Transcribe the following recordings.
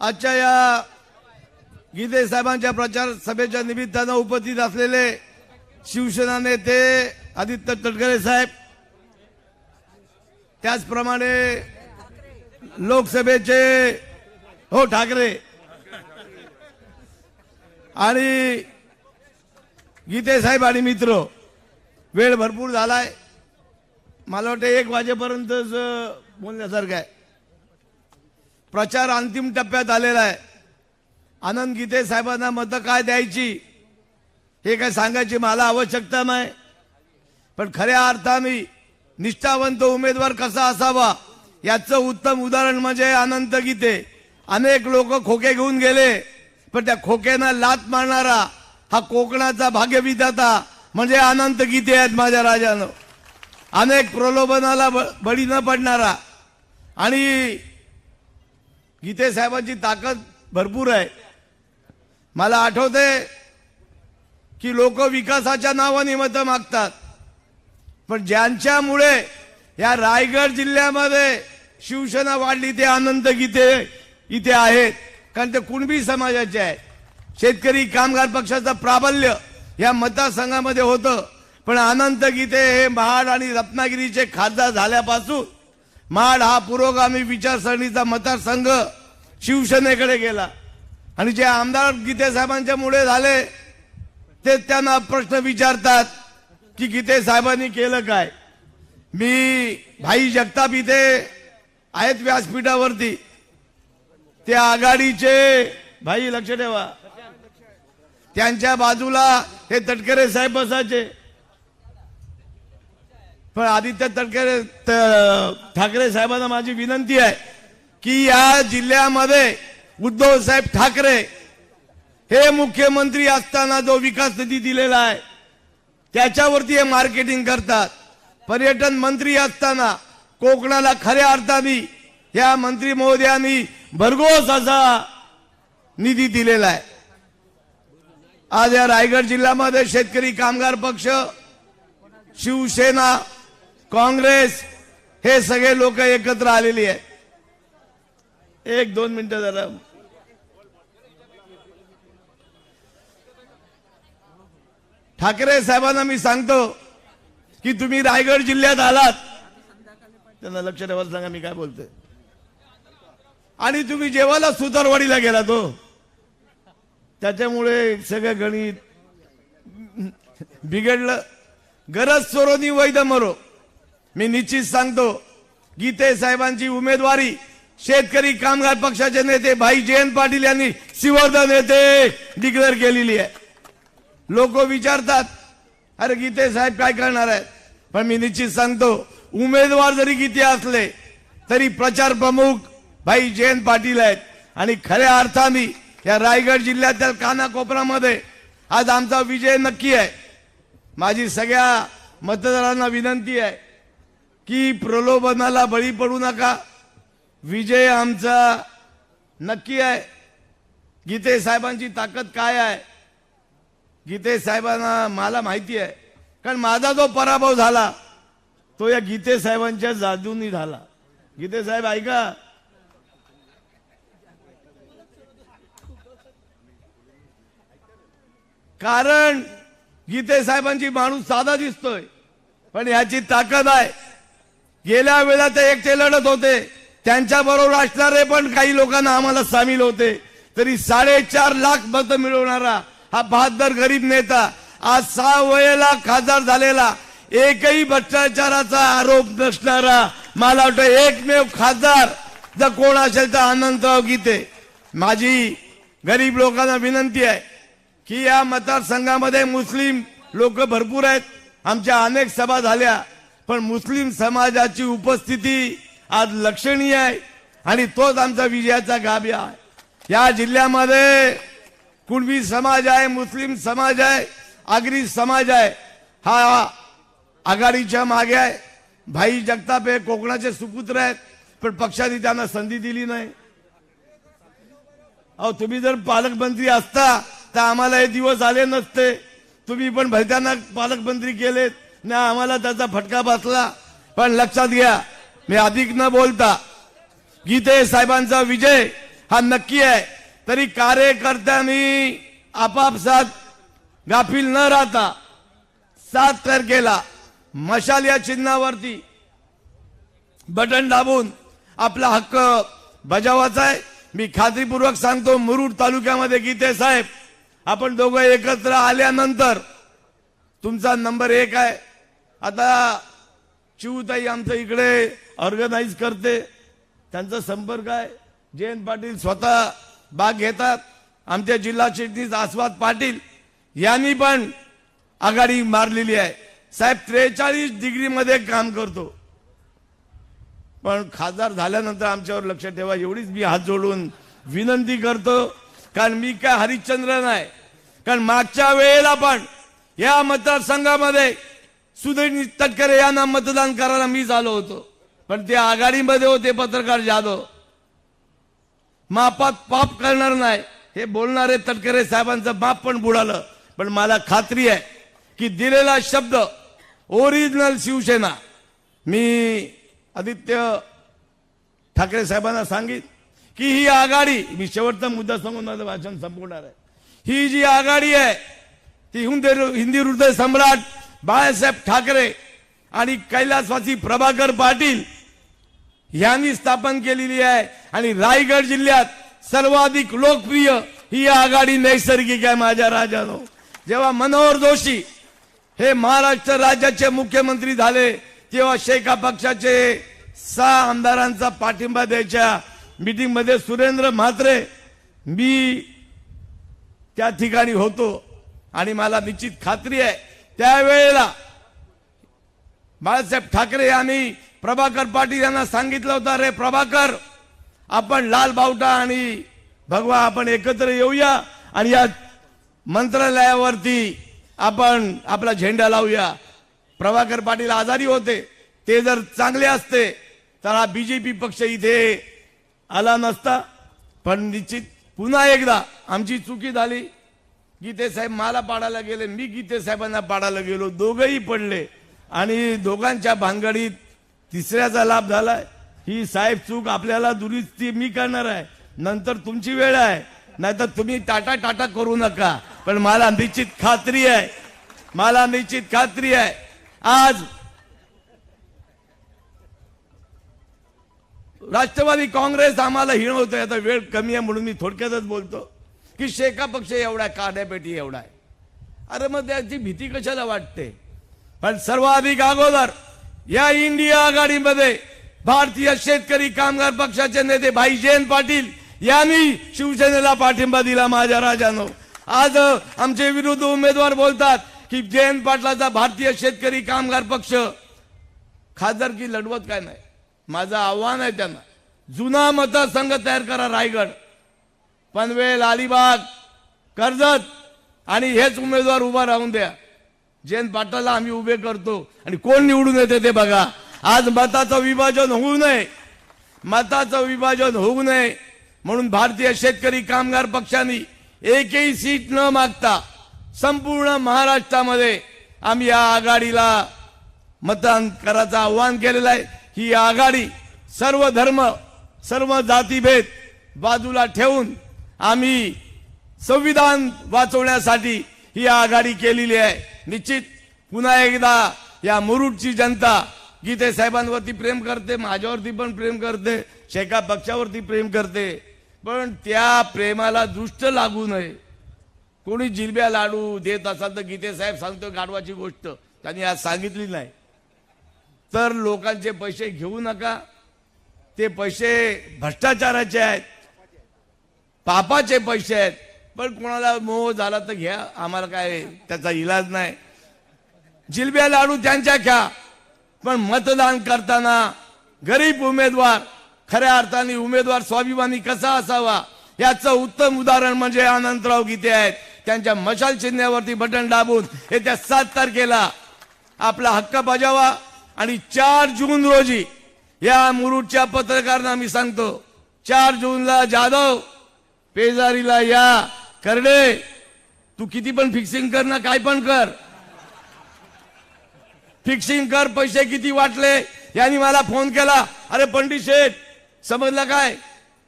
आजच्या या गीते साहेबांच्या प्रचार सभेच्या निमित्तानं उपस्थित असलेले शिवसेना नेते आदित्य तटकरे साहेब त्याचप्रमाणे लोकसभेचे हो ठाकरे आणि गीते साहेब आणि मित्र वेळ भरपूर झालाय. मला वाटतं एक वाजेपर्यंतच बोलण्यासारखं आहे. प्रचार अंतिम टप्प्यात आलेला आहे. आनंद गीते साहेबांना मतं काय द्यायची हे काय सांगायची मला आवश्यकता नाही. पण खऱ्या अर्थाने निष्ठावंत उमेदवार कसा असावा याचं उत्तम उदाहरण म्हणजे अनंत गीते. अनेक लोक खोके घेऊन गेले पण त्या खोक्यांना लात मारणारा हा कोकणाचा भाग्यविधाता म्हणजे अनंत गीते आहेत माझ्या राजानं. अनेक प्रलोभनाला ब- बळी न पडणारा आणि गीते साहेबांची ताकद भरपूर आहे. मला आठवते की लोक विकासाच्या नावाने मतं मागतात. पण ज्यांच्यामुळे या रायगड जिल्ह्यामध्ये शिवसेना वाढली ते अनंत गीते इथे आहेत. कारण ते कुणबी समाजाचे आहे शेतकरी कामगार पक्षाचं प्राबल्य या मतदारसंघामध्ये होतं. पण अनंत गीते हे महाड आणि रत्नागिरीचे खासदार झाल्यापासून माड हा पुरोगामी विचारसरणीचा मतदारसंघ शिवसेनेकडे गेला. आणि जे आमदार गीते साहेबांच्या मुळे झाले ते त्यांना प्रश्न विचारतात की गीते साहेबांनी केलं काय? मी भाई जगताप इथे आहेत व्यासपीठावरती. ते आघाडीचे भाई लक्ष ठेवा. त्यांच्या बाजूला हे तटकरे साहेब बसायचे. पण आदित्य तटकरे ठाकरे साहेबांना माझी विनंती आहे की या जिल्ह्यामध्ये उद्धव साहेब ठाकरे हे मुख्यमंत्री असताना जो विकास निधी दिलेला आहे त्याच्यावरती हे मार्केटिंग करतात. पर्यटन मंत्री असताना कोकणाला खऱ्या अर्थाने या मंत्री महोदयांनी भरघोस असा निधी दिलेला आहे. आज या रायगड जिल्ह्यामध्ये शेतकरी कामगार पक्ष शिवसेना काँग्रेस हे सगळे लोक एकत्र आलेली आहेत एक दोन मिनिटं जरा. ठाकरे साहेबांना मी सांगतो की तुम्ही रायगड जिल्ह्यात आलात. त्यांना लक्ष ठेवायला सांगा मी काय बोलतोय. आणि तुम्ही जेवायला सुतारवाडीला गेला तो त्याच्यामुळे सगळं गणित बिघडलं. गरज सोरोनी वैद मरो मी निश्चित सांगतो गीते साहेबांची उमेदवारी शेतकरी कामगार पक्षाचे नेते भाई जयंत पाटील यांनी सिवर्धन येथे डिक्लेअर केलेली आहे. लोक विचारतात अरे गीते साहेब काय करणार आहेत? पण मी निश्चित सांगतो उमेदवार जरी गीते असले तरी प्रचार प्रमुख भाई जयंत पाटील आहेत. आणि खऱ्या अर्थाने या रायगड जिल्ह्यातील कानाकोपऱ्यामध्ये आज आमचा विजय नक्की आहे. माझी सगळ्या मतदारांना विनंती आहे की प्रलोभनाला बळी पडू नका. विजय आमचा नक्की आहे. गीते साहेबांची ताकद काय आहे? गीते साहेबांना मला माहिती आहे. कारण माझा जो पराभव झाला तो या गीते साहेबांच्या जादूनी झाला. गीते साहेब ऐका. कारण गीते साहेबांची माणूस साधा दिसतोय पण याची ताकद आहे. गेल्या वेळा ते एकटे लढत होते. त्यांच्या बरोबर असणारे पण काही लोकांना आम्हाला सामील होते. तरी साडेचार लाख मतं मिळवणारा हा बहादर गरीब नेता आज सहा वयेला खासदार झालेला एकही भ्रष्टाचाराचा आरोप नसणारा मला वाटतं एकमेव खासदार जर कोण असेल तर आनंदराव गीते माझी गरीब लोकांना विनंती आहे की या मतदारसंघामध्ये मुस्लिम लोक भरपूर आहेत. आमच्या अनेक सभा झाल्या. पण मुस्लिम समाजाची उपस्थिती आज लक्षणीय आहे आणि तोच आमचा विजयाचा गाभ्या आहे. या जिल्ह्यामध्ये कुणबी समाज आहे मुस्लिम समाज आहे आगरी समाज आहे हा आघाडीच्या मागे आहे. भाई जगताप हे कोकणाचे सुपुत्र आहेत पण पक्षाने त्यांना संधी दिली नाही. अहो तुम्ही जर पालकमंत्री असता तर आम्हाला हे दिवस आले नसते. तुम्ही पण भलत्यांना पालकमंत्री केलेत. ना आम्हाला त्याचा फटका बसला. पण लक्षात घ्या मी अधिक न बोलता गीते साहेबांचा विजय हा नक्की आहे. तरी कार्यकर्त्यांनी आपापसात गाफील न राहता सात तारखेला मशाल या चिन्हावरती बटन दाबून आपला हक्क बजावायचा आहे. मी खात्रीपूर्वक सांगतो मुरुड तालुक्यामध्ये गीते साहेब आपण दोघं एकत्र आल्यानंतर तुमचा नंबर एक आहे. आता चिवताई आमचं इकडे ऑर्गनाईज करते. त्यांचा संपर्क आहे. जयंत पाटील स्वतः भाग घेतात. आमच्या जिल्हा चिटणीस आस्वाद पाटील यांनी पण आघाडी मारलेली आहे. साहेब त्रेचाळीस डिग्रीमध्ये काम करतो. पण खासदार झाल्यानंतर आमच्यावर लक्ष ठेवा. एवढीच मी हात जोडून विनंती करतो. कारण मी काय हरिश्चंद्र नाही. कारण मागच्या वेळेला पण या मतदारसंघामध्ये सुधीर तटकरे यांना मतदान करायला मी झालो होतो. पण ते आघाडीमध्ये होते पत्रकार जाधव. मापात पाप करणार नाही. हे बोलणारे तटकरे साहेबांचं माप पण बुडालं. पण मला खात्री आहे की दिलेला शब्द ओरिजिनल शिवसेना. मी आदित्य ठाकरे साहेबांना सांगित की ही आघाडी मी शेवटचा मुद्दा सांगून माझं भाषण संपवणार आहे. ही जी आघाडी आहे ती हिंदी हिंदी हृदय सम्राट बाळासाहेब ठाकरे आणि कैलासवासी प्रभाकर पाटील यांनी स्थापन केलेली आहे. आणि रायगड जिल्ह्यात सर्वाधिक लोकप्रिय ही आघाडी नैसर्गिक आहे माझ्या राजानो. जेव्हा मनोहर जोशी हे महाराष्ट्र राज्याचे मुख्यमंत्री झाले तेव्हा शेका पक्षाचे सहा आमदारांचा पाठिंबा द्यायच्या मीटिंगमध्ये सुरेंद्र म्हात्रे मी त्या ठिकाणी होतो. आणि मला निश्चित खात्री आहे त्यावेळेला बाळासाहेब ठाकरे यांनी प्रभाकर पाटील यांना सांगितलं होतं रे प्रभाकर आपण लाल बावटा आणि भगवा आपण एकत्र येऊया आणि या मंत्रालयावरती आपण आपला झेंडा लावूया. प्रभाकर पाटील आजारी होते. ते जर चांगले असते तर हा बीजेपी पक्ष इथे आला नसता. पण निश्चित पुन्हा एकदा आमची चुकी झाली. गीते साहेब मला पाडायला गेले मी गीते साहेबांना पाडायला गेलो दोघंही पडले. आणि दोघांच्या भानगडीत तिसऱ्याचा लाभ झालाय. ही साहेब चूक आपल्याला दुरुस्ती मी करणार आहे. नंतर तुमची वेळ आहे. नाहीतर तुम्ही टाटा टाटा करू नका. पण मला निश्चित खात्री आहे. मला निश्चित खात्री आहे. आज राष्ट्रवादी काँग्रेस आम्हाला हिणवतोय. आता वेळ कमी आहे म्हणून मी थोडक्यातच बोलतो. की शेका पक्ष एवढा आहे, एवढा आहे. अरे मग त्याची भीती कशाला वाटते? पण सर्वाधिक अगोदर या इंडिया आघाडीमध्ये भारतीय शेतकरी कामगार पक्षाचे नेते भाई जयंत पाटील यांनी शिवसेनेला पाठिंबा दिला माझ्या राजानो. आज आमचे विरुद्ध उमेदवार बोलतात की जयंत पाटलाचा भारतीय शेतकरी कामगार पक्ष खासदारकी लढवत काय नाही? माझं आव्हान आहे त्यांना. जुना मतदारसंघ तयार करा रायगड. पनवेल अलिबाग कर्जत आणि हेच उमेदवार उभा राहून द्या. जयंत पाटलाला आम्ही उभे करतो आणि कोण निवडून येते ते बघा. आज मताचं विभाजन होऊ नये. मताचं विभाजन होऊ नये म्हणून भारतीय शेतकरी कामगार पक्षाने एकही सीट न मागता संपूर्ण महाराष्ट्रामध्ये आम्ही या आघाडीला मतदान करायचं आव्हान केलेलं आहे. ही आघाडी सर्व धर्म सर्व जातीभेद बाजूला ठेवून आम्ही संविधान वाचवण्यासाठी ही आघाडी केलेली आहे. निश्चित पुन्हा एकदा या मुरुडची जनता गीते साहेबांवरती प्रेम करते माझ्यावरती पण प्रेम करते शेका पक्षावरती प्रेम करते. पण त्या प्रेमाला दृष्ट लागू नये. कोणी जिलब्या लाडू देत असाल तर गीते साहेब सांगतो गाढवाची गोष्ट. त्यांनी आज सांगितली नाही. तर लोकांचे पैसे घेऊ नका. ते पैसे भ्रष्टाचाराचे आहेत. पापाचे पैसे आहेत. पण कोणाला मोह झाला तर घ्या. आम्हाला काय त्याचा इलाज नाही. जिलब्या लाडू त्यांच्या घ्या. पण मतदान करताना गरीब उमेदवार खऱ्या अर्थाने उमेदवार स्वाभिमानी कसा असावा? याचं उत्तम उदाहरण म्हणजे अनंतराव गीते आहेत. त्यांच्या मशाल चिन्ह्यावरती बटन दाबून येत्या सात तारखेला आपला हक्क बजावा. आणि चार जून रोजी या मुरुडच्या पत्रकारांना मी सांगतो चार जूनला जाधव पेजारीला या. करडे तू किती पण फिक्सिंग कर ना काय पण कर. फिक्सिंग कर पैसे किती वाटले यांनी मला फोन केला. अरे पंडित शेठ समजलं काय?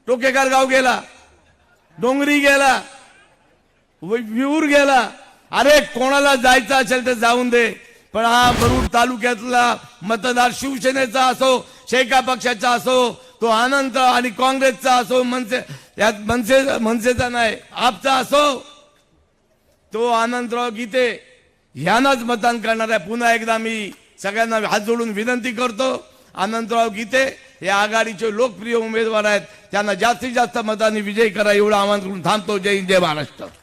टोकेकर गाव गेला. डोंगरी गेला. वि- विऊर गेला. अरे कोणाला जायचं असेल तर जाऊन दे. पण हा भरूड तालुक्यातला मतदार शिवसेनेचा असो शेका पक्षाचा असो तो आनंद आणि काँग्रेसचा असो मनसे यात मनसे मनसेचा नाही आपचा असो. तो आनंदराव गीते ह्यानंच मतदान करणार आहे पुन्हा एकदा मी सगळ्यांना हात जोडून विनंती करतो आनंदराव गीते हे आघाडीचे लोकप्रिय उमेदवार आहेत. त्यांना जास्तीत जास्त मतांनी विजय करा एवढं आवाहन करून थांबतो. जय हिंद, जय महाराष्ट्र.